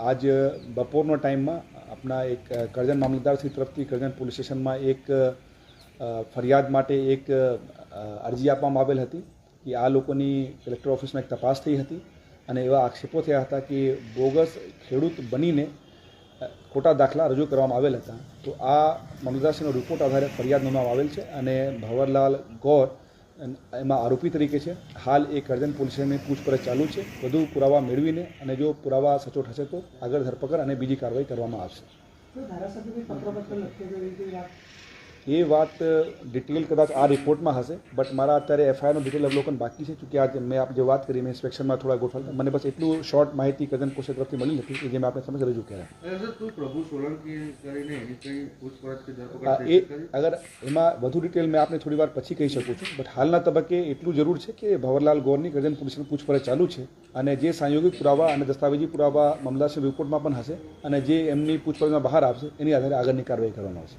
આજ બપોરનો ટાઈમમાં આપણા એક કરજણ મામલતદારશ્રી તરફથી કરજણ પોલીસ સ્ટેશનમાં એક ફરિયાદ માટે એક અરજી આપવામાં આવેલ હતી કે આ લોકોની કલેક્ટર ઓફિસમાં એક તપાસ થઈ હતી અને એવા આક્ષેપો થયા હતા કે બોગસ ખેડૂત બનીને ખોટા દાખલા રજૂ કરવામાં આવેલ હતા. તો આ મામલતદારશ્રીનો રિપોર્ટ આધારે ફરિયાદ નોંધવામાં આવેલ છે અને ભવરલાલ ગૌર એમાં આરોપી તરીકે છે. હાલ એ કરજણ પોલીસ પૂછપરછ ચાલુ છે. વધુ પુરાવા મેળવીને અને જો પુરાવા સચોટ હશે તો આગળ ધરપકડ અને બીજી કાર્યવાહી કરવામાં આવશે. એ વાત ડિટેલ કદાચ આ રિપોર્ટમાં હશે બટ મારા અત્યારે એફઆઈઆરનું ડિટેલ અવલોકન બાકી છે ચૂંકि આજે મેં આપ જે વાત કરી મેં ઇન્સ્પેક્શનમાં થોડા ગોઠવતા મને બસ એટલું શોર્ટ માહિતી કદન કોશે તરફથી મળી હતી કે જે મેં આપણે સમજ રજૂ કર્યા. એ અગર એમાં વધુ ડિટેલ મેં આપને થોડી વાર પછી કહી શકું છું બટ હાલના તબક્કે એટલું જરૂર છે કે ભવરલાલ ગૌરની ગજન પોલીસની પૂછપરછ ચાલુ છે અને જે સંયોગિક પુરાવા અને દસ્તાવેજી પુરાવા મામલાસી રિપોર્ટમાં પણ હશે અને જે એમની પૂછપરછમાં બહાર આવશે એની આધારે આગળની કાર્યવાહી કરવામાં આવશે.